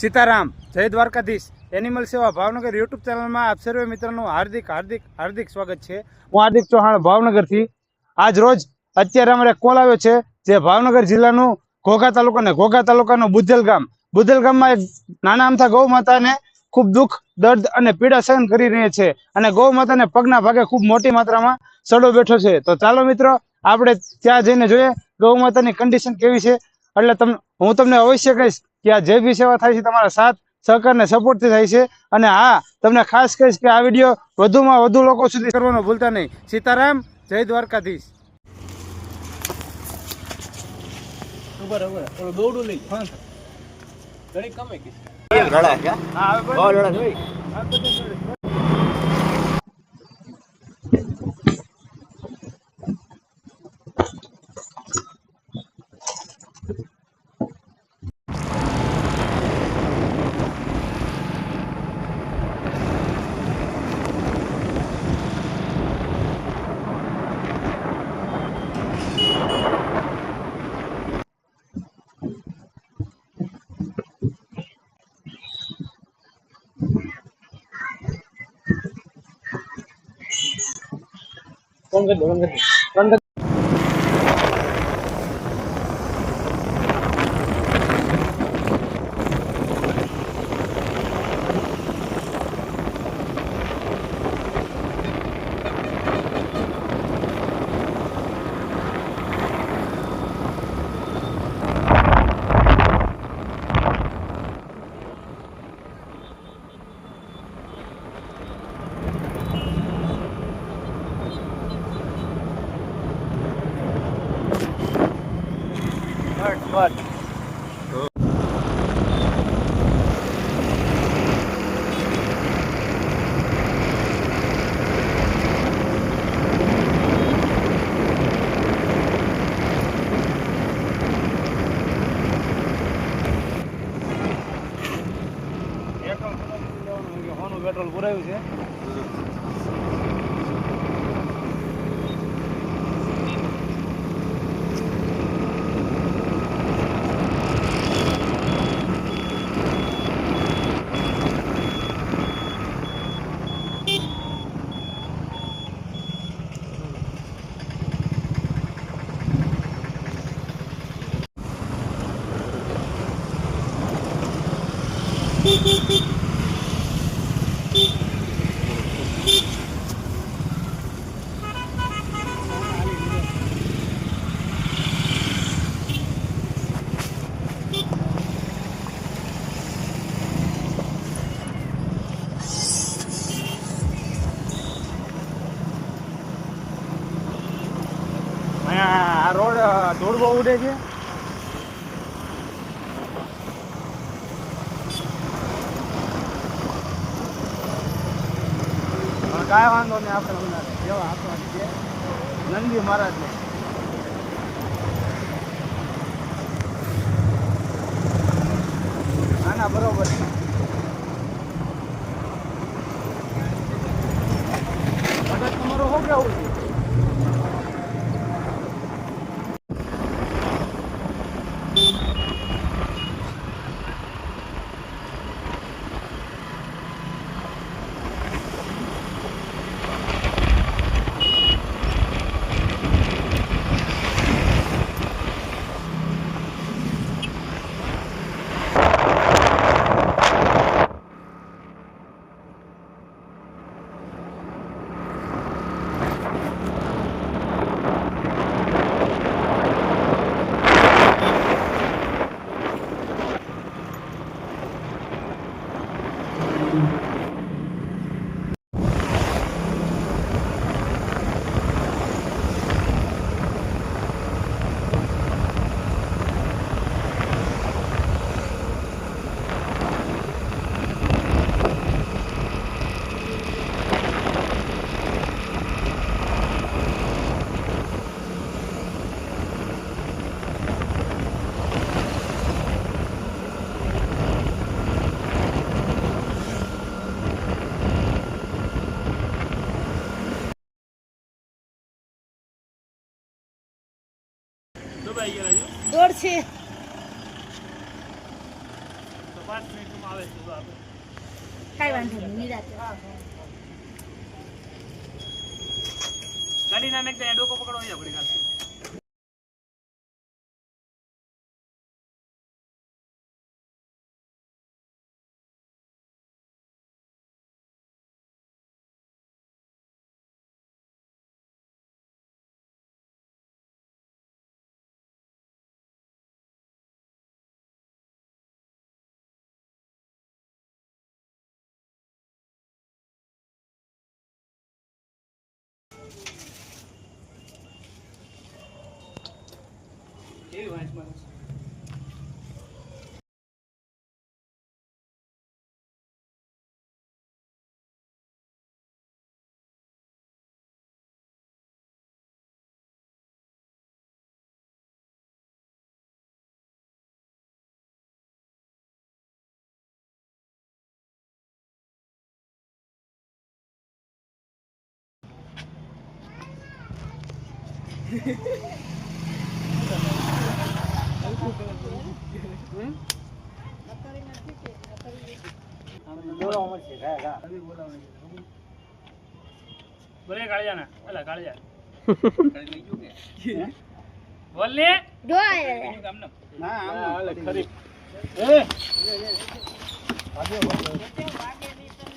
સીતારામ, જય દ્વારકાધીશ. એનિમલ સેવા ભાવનગર યુટ્યુબ ચેનલમાં આપ સર્વે મિત્રોનું હાર્દિક હાર્દિક હાર્દિક સ્વાગત છે. હું હાર્દિક ચૌહાણ ભાવનગરથી. આજ રોજ અત્યારે અમારે કોલ આવ્યો છે જે ભાવનગર જિલ્લાનું ઘોઘા તાલુકા ને ઘોઘા તાલુકાનું બુદ્ધલ ગામ. બુદ્ધલ ગામમાં એક નાના અમથા ગૌ માતાને ખૂબ દુઃખ, દર્દ અને પીડા સહન કરી રહી છે અને ગૌ માતાને પગના ભાગે ખૂબ મોટી માત્રામાં સડો બેઠો છે. તો ચાલો મિત્રો, આપણે ત્યાં જઈને જોઈએ ગૌ માતાની કન્ડિશન કેવી છે. એટલે તમને હું તમને અવશ્ય કહીશ કે આ જે બી સેવા થાય છે તમારા સાથ સહકાર ને સપોર્ટથી થાય છે. અને હા તમને ખાસ કહીશ કે આ વીડિયો વધુમાં વધુ લોકો સુધી કરવાનો ભૂલતા નહીં. સીતારામ જય દ્વારકાધીશ. દોડું લઈ ઘણી કમે કે હા, હવે કરી દો ફોન કરી દો. ફોન દો પેટ્રોલ પુરાયું છે. રોડ ધૂળ બહુ ઉડે છે કાંઈ વાંધો નહીં આપણે ઉનાળે જેવા આપણા છે નંદી મહારાજ ના. ના બરોબર છે મગજ તમારું શું કેવું છે દોઢ છે. આપણે વાંધો નહીં નિરાતે. ગાડી ના નાખતા ડોકો પકડો હોય ઘડી ખાલી કેવી વાંચ બોલે કાળિયાના. અલા કાળજા બોલે. ના ખરી એ